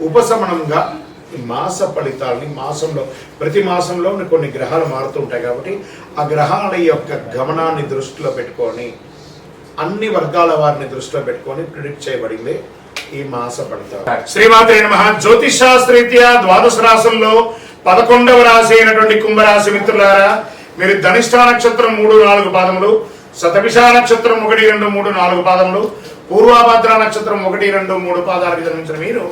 ఉపశమనంగా మాస ఫలితాలని మాసంలో ప్రతి మాసంలో కొన్ని గ్రహాలు మారుతూ ఉంటాయి కాబట్టి ఆ గ్రహాల యొక్క గమనాన్ని దృష్టిలో పెట్టుకొని అన్ని వర్గాల వారిని దృష్టిలో పెట్టుకొని ప్రిడిక్ట్ చేయబడింది ఈ మాస ఫలితాలు. శ్రీమాత్రి నమ. జ్యోతిషాస్త్రీత్యా ద్వాదశ రాశుల్లో పదకొండవ రాశి అయినటువంటి కుంభరాశి మిత్రులారా మీరు ధనిష్ట నక్షత్రం మూడు నాలుగు పాదములు శతభిష నక్షత్రం ఒకటి రెండు మూడు నాలుగు పాదములు పూర్వాభద్ర నక్షత్రం ఒకటి రెండు మూడు పాదాలకు జన్మించిన మీరు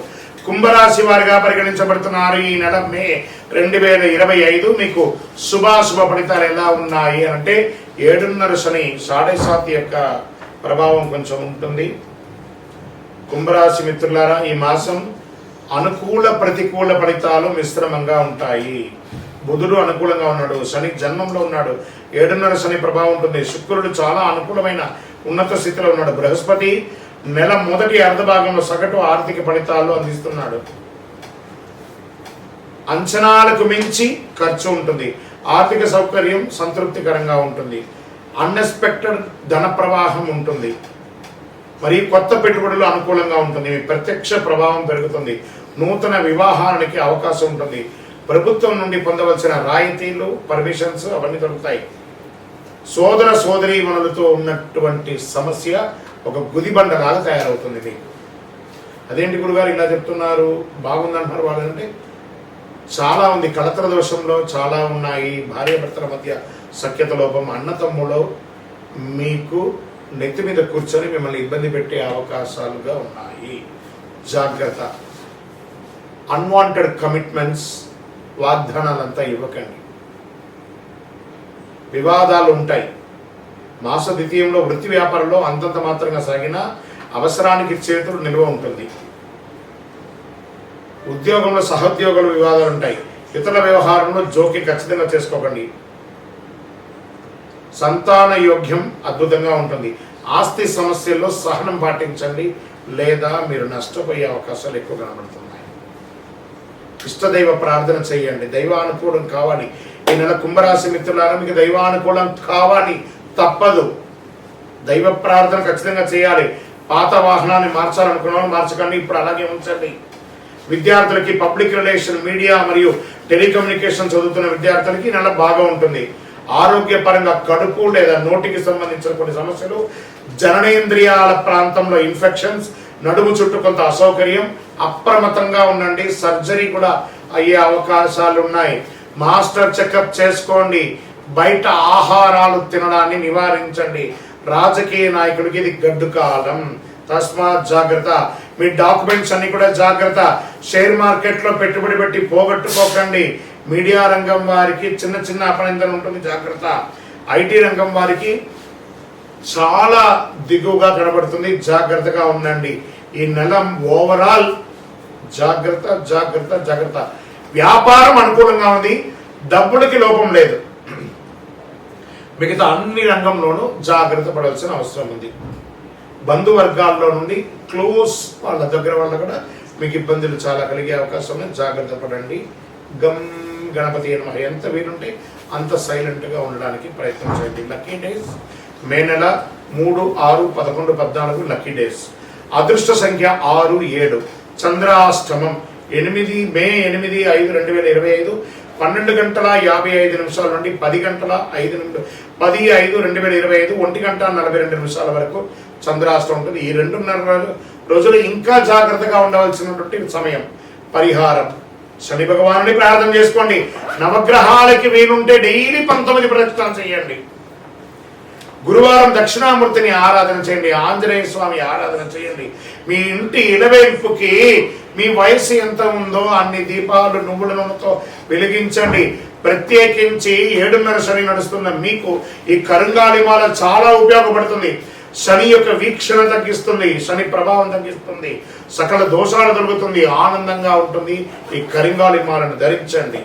కుంభరాశి వారిగా పరిగణించబడుతున్నారు ఈ నెల మే రెండు వేల ఇరవై ఐదు. మీకు శుభాశుభ ఫలితాలు ఎలా ఉన్నాయి అంటే ఏడున్నర శని సాడే సాత్ యొక్క ప్రభావం కొంచెం ఉంటుంది. కుంభరాశి మిత్రులారా ఈ మాసం అనుకూల ప్రతికూల ఫలితాలు మిశ్రమంగా ఉంటాయి. బుధుడు అనుకూలంగా ఉన్నాడు శని జన్మంలో ఉన్నాడు. ఏడున్నర శని ప్రభావం ఉంటుంది. శుక్రుడు చాలా అనుకూలమైన ఉన్నత స్థితిలో ఉన్నాడు. బృహస్పతి నెల మొదటి అర్ధభాగంలో సగటు ఆర్థిక ఫలితాలు అందిస్తున్నాడు. అంచనాలకు మించి ఖర్చు ఉంటుంది. ఆర్థిక సౌకర్యం సంతృప్తికరంగా ఉంటుంది. అన్ఎక్స్పెక్టెడ్ ధన ప్రవాహం ఉంటుంది. మరి కొత్త పెట్టుబడులు అనుకూలంగా ఉంటుంది. మీ ప్రత్యక్ష ప్రభావం పెరుగుతుంది. నూతన వివాహానికి అవకాశం ఉంటుంది. ప్రభుత్వం నుండి పొందవలసిన రాయితీలు పర్మిషన్స్ అవన్నీ దొరుకుతాయి. సోదర సోదరీ మనులతో ఉన్నటువంటి సమస్య ఒక గుదిబండలాగా తయారవుతుంది మీకు అదేంటి గురుగారు ఇలా చెప్తున్నారు? బాగుందంటున్నారు వాళ్ళంటే చాలా ఉంది. కలతర దోషంలో చాలా ఉన్నాయి. భార్యాభర్తల మధ్య సఖ్యత లోపం అన్నతమ్ములో మీకు నెత్తి మీద కూర్చొని మిమ్మల్ని ఇబ్బంది పెట్టే అవకాశాలుగా ఉన్నాయి. జాగ్రత్త. అన్వాంటెడ్ కమిట్మెంట్స్ వాగ్దానాలంతా ఇవ్వకండి. వివాదాలు ఉంటాయి. మాస ద్వితీయంలో వృత్తి వ్యాపారంలో అంతంత మాత్రంగా సాగిన అవసరానికి చేతులు నిల్వ ఉంటుంది. ఉద్యోగంలో సహోద్యోగుల వివాదాలు ఉంటాయి ఇతర వ్యవహారంలో జోకి ఖచ్చితంగా చేసుకోకండి. సంతాన యోగ్యం అద్భుతంగా ఉంటుంది. ఆస్తి సమస్యల్లో సహనం పాటించండి. లేదా మీరు నష్టపోయే అవకాశాలు ఎక్కువ కనబడుతున్నాయి. ఇష్టదైవ ప్రార్థన చేయండి. దైవానుకూలం కావాలి. ఈ నెల కుంభరాశి మిత్రులారా మీకు దైవానుకూలం కావాలి. తప్పదు. దైవ ప్రార్థన ఖచ్చితంగా చేయాలి. పాత వాహనాన్ని మార్చాలనుకున్న వాళ్ళు మార్చకండి. ఇప్పుడు అలాగే ఉంచండి. విద్యార్థులకి పబ్లిక్ రిలేషన్ మీడియా మరియు టెలికమ్యూనికేషన్ చదువుతున్న విద్యార్థులకి నల్ల నెల బాగా ఉంటుంది. ఆరోగ్యపరంగా కడుపు లేదా నోటికి సంబంధించిన కొన్ని సమస్యలు జననేంద్రియాల ప్రాంతంలో ఇన్ఫెక్షన్స్ నడుము చుట్టూ కొంత అసౌకర్యం అప్రమత్తంగా ఉండండి. సర్జరీ కూడా అయ్యే అవకాశాలు ఉన్నాయి మాస్టర్ చెకప్ చేసుకోండి. బయట ఆహారాలు తినడాన్ని నివారించండి. రాజకీయ నాయకుడికి ఇది గడ్డు కాలం తస్మాత్ జాగ్రత్త. మీ డాక్యుమెంట్స్ అన్ని కూడా జాగ్రత్త. షేర్ మార్కెట్లో పెట్టుబడి పెట్టి పోగొట్టుకోకండి. మీడియా రంగం వారికి చిన్న చిన్న అపనిందన ఉంటుంది జాగ్రత్త. ఐటీ రంగం వారికి చాలా దిగువగా కనబడుతుంది జాగ్రత్తగా ఉండండి. ఈ నెల ఓవరాల్ జాగ్రత్త జాగ్రత్త జాగ్రత్త. వ్యాపారం అనుకూలంగా ఉంది. డబ్బులకి లోపం లేదు. మిగతా అన్ని రంగంలోనూ జాగ్రత్త పడాల్సిన అవసరం ఉంది. బంధువర్గాల్లో నుండి క్లోజ్ వాళ్ళ దగ్గర వాళ్ళ కూడా మీకు ఇబ్బందులు చాలా కలిగే అవకాశం ఉంది. జాగ్రత్త పడండి. గమ్ గణపతి నమ ఎంత వీలుంటే అంత సైలెంట్గా ఉండడానికి ప్రయత్నం చేయండి. లక్కీ డేస్ మే నెల మూడు ఆరు పదకొండు పద్నాలుగు లక్కీ డేస్. అదృష్ట సంఖ్య ఆరు ఏడు. చంద్రాష్టమం ఎనిమిది మే ఎనిమిది ఐదు రెండు వేల ఇరవై ఐదు పన్నెండు గంటల యాభై ఐదు నిమిషాల నుండి పది గంటల ఐదు నిమిషం పది ఐదు రెండు వేల ఇరవై ఐదు ఒంటి గంట నలభై రెండు నిమిషాల వరకు చంద్రాస్తం ఉంటుంది. ఈ రెండున్నర రోజులు ఇంకా జాగ్రత్తగా ఉండవలసినటువంటి సమయం. పరిహారం. శని భగవానుని ప్రార్థన చేసుకోండి. నవగ్రహాలకి వీలుంటే డైలీ పంతొమ్మిది ప్రదక్షిణాలు చేయండి. గురువారం దక్షిణామూర్తిని ఆరాధన చేయండి ఆంజనేయ స్వామి ఆరాధన చేయండి. మీ ఇంటి ఇలవేల్పుకి మీ వయసు ఎంత ఉందో అన్ని దీపాలు నువ్వుల నూనెతో వెలిగించండి. ప్రత్యేకించి ఏడున్నర శని నడుస్తున్న మీకు ఈ కరుంగాలిమాల చాలా ఉపయోగపడుతుంది. శని యొక్క వీక్షణ తగ్గిస్తుంది శని ప్రభావం తగ్గిస్తుంది సకల దోషాలు దొరుకుతుంది ఆనందంగా ఉంటుంది. ఈ కరింగాలిమాలను ధరించండి.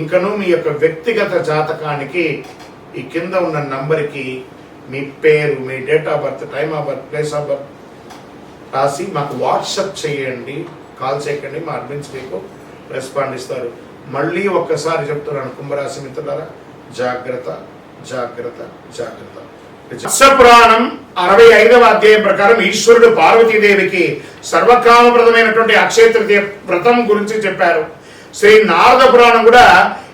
ఇంకను మీ యొక్క వ్యక్తిగత జాతకానికి ఈ కింద ఉన్న నంబర్కి మీ పేరు మీ date of birth time of birth place of birth రాసి మాకు వాట్సప్ చేయండి. కాల్ చేయకండి మా అడ్మిన్స్ మీకు రెస్పాండ్ ఇస్తారు. మళ్ళీ ఒక్కసారి చెప్తున్నాను కుంభరాశి మిత్రులారా జాగ్రత్త జాగ్రత్త జాగ్రత్త. పురాణం అరవై ఐదవ అధ్యాయం ప్రకారం ఈశ్వరుడు పార్వతీదేవికి సర్వకామప్రదమైనటువంటి అక్షయ తృతీయ వ్రతం గురించి చెప్పారు. శ్రీ నారద పురాణం కూడా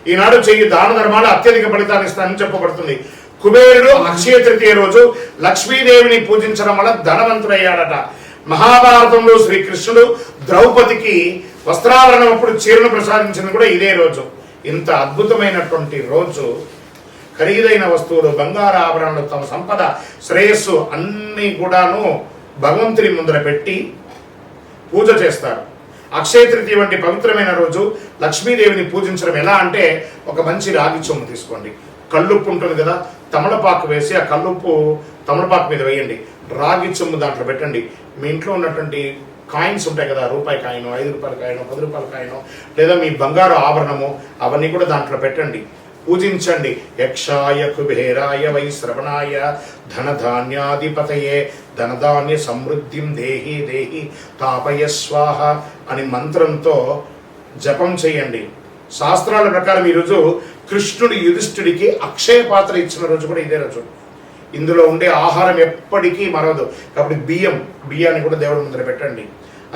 ఈనాడు చెయ్యి దాన ధర్మాలు అత్యధిక ఫలితాన్ని ఇస్తానని చెప్పబడుతుంది. కుబేరుడు అక్షయ తృతీయ రోజు లక్ష్మీదేవిని పూజించడం వల్ల ధనవంతుడయ్యాడట. మహాభారతంలో శ్రీకృష్ణుడు ద్రౌపదికి వస్త్రావరణం అప్పుడు చీరను ప్రసాదించింది కూడా ఇదే రోజు. ఇంత అద్భుతమైనటువంటి రోజు. ఖరీదైన వస్తువులు బంగారు ఆభరణలు తమ సంపద శ్రేయస్సు అన్నీ కూడాను భగవంతుని ముందర పెట్టి పూజ చేస్తారు. అక్షయ తృతీయ వంటి పవిత్రమైన రోజు లక్ష్మీదేవిని పూజించడం ఎలా అంటే ఒక మంచి రాగి చొమ్ము తీసుకోండి. కల్లుప్పు ఉంటుంది కదా తమలపాకు వేసి ఆ కల్లుప్పు తమలపాకు మీద వేయండి. రాగి చొమ్ము దాంట్లో పెట్టండి. మీ ఇంట్లో ఉన్నటువంటి కాయిన్స్ ఉంటాయి కదా రూపాయి కాయిన్ ఐదు రూపాయల కాయను పది రూపాయల కాయను లేదా మీ బంగారు ఆభరణము అవన్నీ కూడా దాంట్లో పెట్టండి. పూజించండి. యక్షాయ కుబేరాయ వై శ్రవణాయ ధనధాన్యాధిపతయే ధనధాన్య సమృద్ధిం దేహి దేహి తాపయ స్వాహ అని మంత్రంతో జపం చేయండి. శాస్త్రాల ప్రకారం ఈరోజు కృష్ణుడి యుధిష్ఠుడికి అక్షయ పాత్ర ఇచ్చిన రోజు కూడా ఇదే రోజు. ఇందులో ఉండే ఆహారం ఎప్పటికీ మరవదు. కాబట్టి బియ్యం బియ్యాన్ని కూడా దేవుడి ముందర పెట్టండి.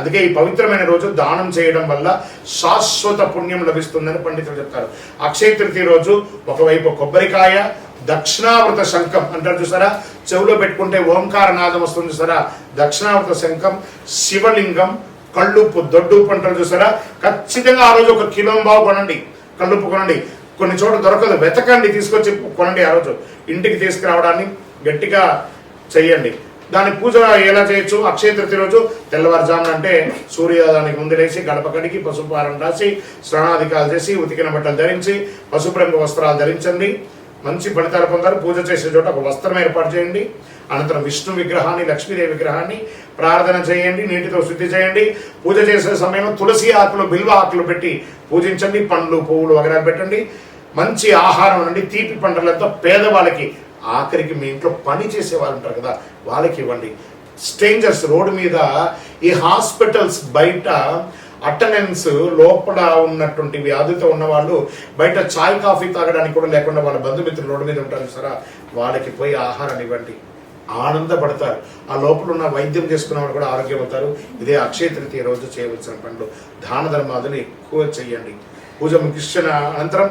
అందుకే ఈ పవిత్రమైన రోజు దానం చేయడం వల్ల శాశ్వత పుణ్యం లభిస్తుందని పండితులు చెప్తారు. అక్షయ తృతీయ రోజు ఒకవైపు కొబ్బరికాయ దక్షిణావృత శంఖం అంటారు చూసారా? చెవిలో పెట్టుకుంటే ఓంకార నాదం వస్తుంది చూసారా? దక్షిణావృత శంఖం శివలింగం కళ్ళుప్పు దొడ్డుప్పు అంటారు చూసారా? ఖచ్చితంగా ఆ రోజు ఒక కిలోంబావు కొనండి. కళ్ళుప్పు కొనండి. కొన్ని చోట్ల దొరకదు. వెతకండి తీసుకొచ్చి కొనండి ఆ రోజు. ఇంటికి తీసుకురావడాన్ని గట్టిగా చెయ్యండి. దాని పూజ ఎలా చేయొచ్చు? అక్షయ తృతీయ రోజు తెల్లవారుజామున అంటే సూర్యోదయానికి ముందు లేచి గడప కడిగి పసుపు హారం రాసి స్నానాధికాలు చేసి ఉతికిన బట్టలు ధరించి పసుపు రంగు వస్త్రాలు ధరించండి. మంచి ఫలితాలు పొందారు. పూజ చేసే చోట ఒక వస్త్రం ఏర్పాటు చేయండి. అనంతరం విష్ణు విగ్రహాన్ని లక్ష్మీదేవి విగ్రహాన్ని ప్రార్థన చేయండి. నీటితో శుద్ధి చేయండి. పూజ చేసే సమయంలో తులసి ఆకులు బిల్వ ఆకులు పెట్టి పూజించండి. పండ్లు పువ్వులు వగరా పెట్టండి. మంచి ఆహారం నుండి తీపి పంటలతో పేదవాళ్ళకి ఆఖరికి మీ ఇంట్లో పని చేసే వాళ్ళు ఉంటారు కదా వాళ్ళకి ఇవ్వండి. స్ట్రేంజర్స్ రోడ్డు మీద ఈ హాస్పిటల్స్ బయట అటెండెన్స్ లోపల ఉన్నటువంటి వ్యాధితో ఉన్న వాళ్ళు బయట చాయ్ కాఫీ తాగడానికి కూడా లేకుండా వాళ్ళ బంధుమిత్రులు రోడ్డు మీద ఉంటారు సరే వాళ్ళకి పోయి ఆహారం ఇవ్వండి. ఆనందపడతారు. ఆ లోపల ఉన్న వైద్యం చేసుకున్న వాళ్ళు కూడా ఆరోగ్యం అవుతారు ఇదే అక్షయ తృతీయ రోజు చేయవలసిన పనులు. దాన ధర్మాదులు ఎక్కువ చేయండి. పూజ ముగిసిన అనంతరం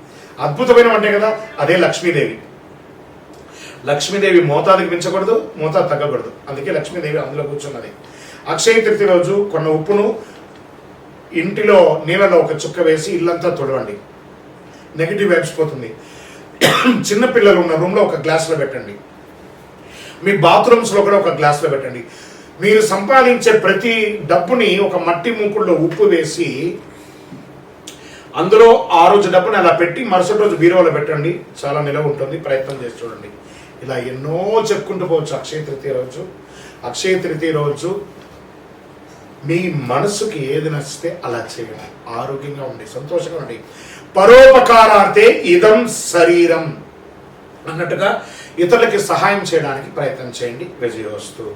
అద్భుతమైన వంటే కదా అదే లక్ష్మీదేవి. లక్ష్మీదేవి మోతాదుకి మించకూడదు మోతాదు తగ్గకూడదు. అందుకే లక్ష్మీదేవి అందులో కూర్చున్నది. అక్షయ తృతీయ రోజు కొన్న ఉప్పును ఇంటిలో నీళ్ళలో ఒక చుక్క వేసి ఇల్లంతా తుడవండి. నెగిటివ్ వైబ్స్ పోతుంది. చిన్నపిల్లలు ఉన్న రూమ్లో ఒక గ్లాస్లో పెట్టండి. మీ బాత్రూమ్స్లో కూడా ఒక గ్లాస్లో పెట్టండి. మీరు సంపాదించే ప్రతి డబ్బుని ఒక మట్టి మూకుల్లో ఉప్పు వేసి అందులో ఆ రోజు డబ్బుని అలా పెట్టి మరుసటి రోజు బీరువాలో పెట్టండి. చాలా నిలవ ఉంటుంది. ప్రయత్నం చేసి చూడండి. ఇలా ఎన్నో చెప్పుకుంటూ పోవచ్చు అక్షయ తృతీయ రోజు. అక్షయ తృతీయ రోజు మీ మనసుకి ఏది నచ్చితే అలా చేయండి. ఆరోగ్యంగా ఉండి సంతోషంగా ఉండి. పరోపకారార్థే ఇదం శరీరం అన్నట్టుగా ఇతరులకి సహాయం చేయడానికి ప్రయత్నం చేయండి. విజయోస్తు.